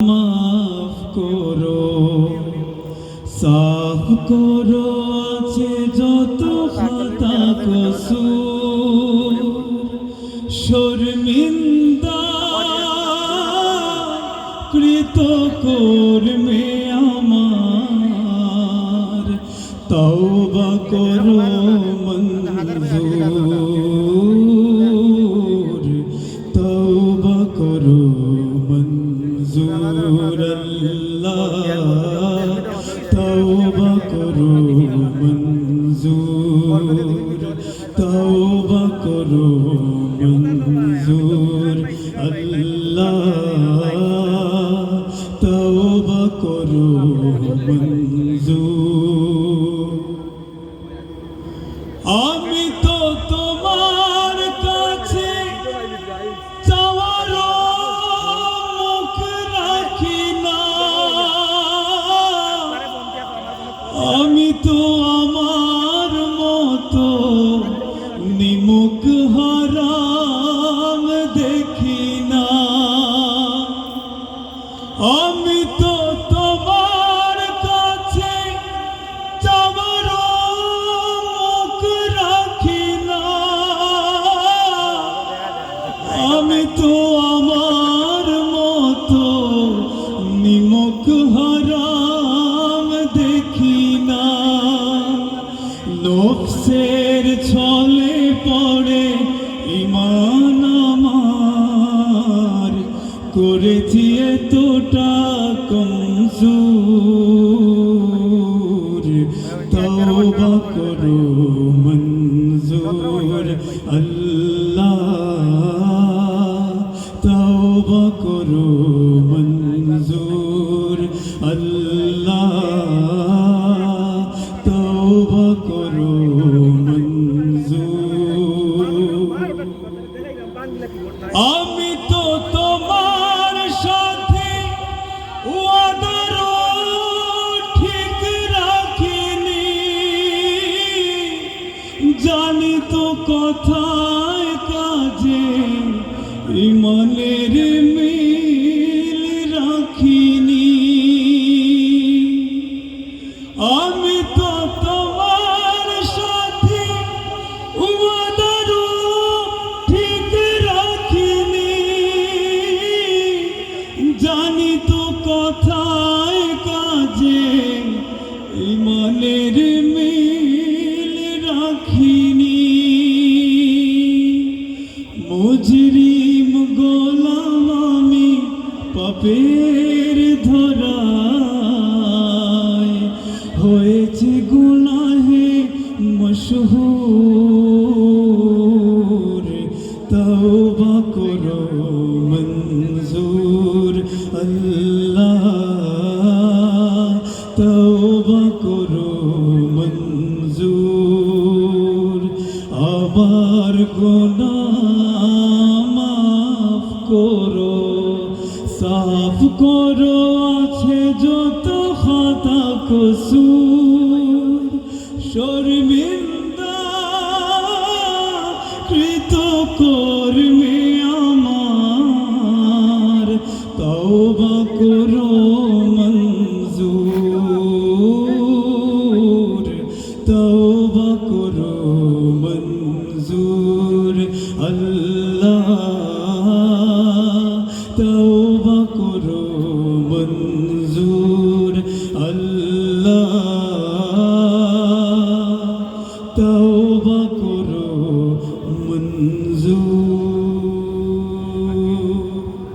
মাফ করো সাফ করো আছে যত খাতা কসুর। শর্মিন্দা কৃত কর্মে আমার তওবা করো। তওবা করো মঞ্জুর। তওবা করো মঞ্জুর। আল্লাহ তওবা করো মঞ্জুর। তো আমার মতো, নিমুখ হারাম দেখি না। আমি তো তোমার কাছে চাওয়ার মুখ রাখি না। আমি তো নফসের ছলে পড়ে ইমান আমার। করেছি এতটা কমজোর। তওবা করো, মঞ্জুর। আল্লাহ, তওবা করো, মঞ্জুর। জানি তো কথায় কাজে, ইমানের মিল রাখিনি। আমি তো তোমার সাথে ওয়াদারও ঠিক রাখিনি। জানি তো কথায় কাজে, ইমানের মুজরিম গোলাম আমি পাপের ধরায়। হয়েছে গুনাহে মশহুর। তওবা করো মঞ্জুর আল্লাহ। তওবা করো মঞ্জুর। করো, সাফ করো, আছে যত খাতা কসুর। শর্মিন্দা কৃত কর্মে আমার, তওবা করো মঞ্জুর, তওবা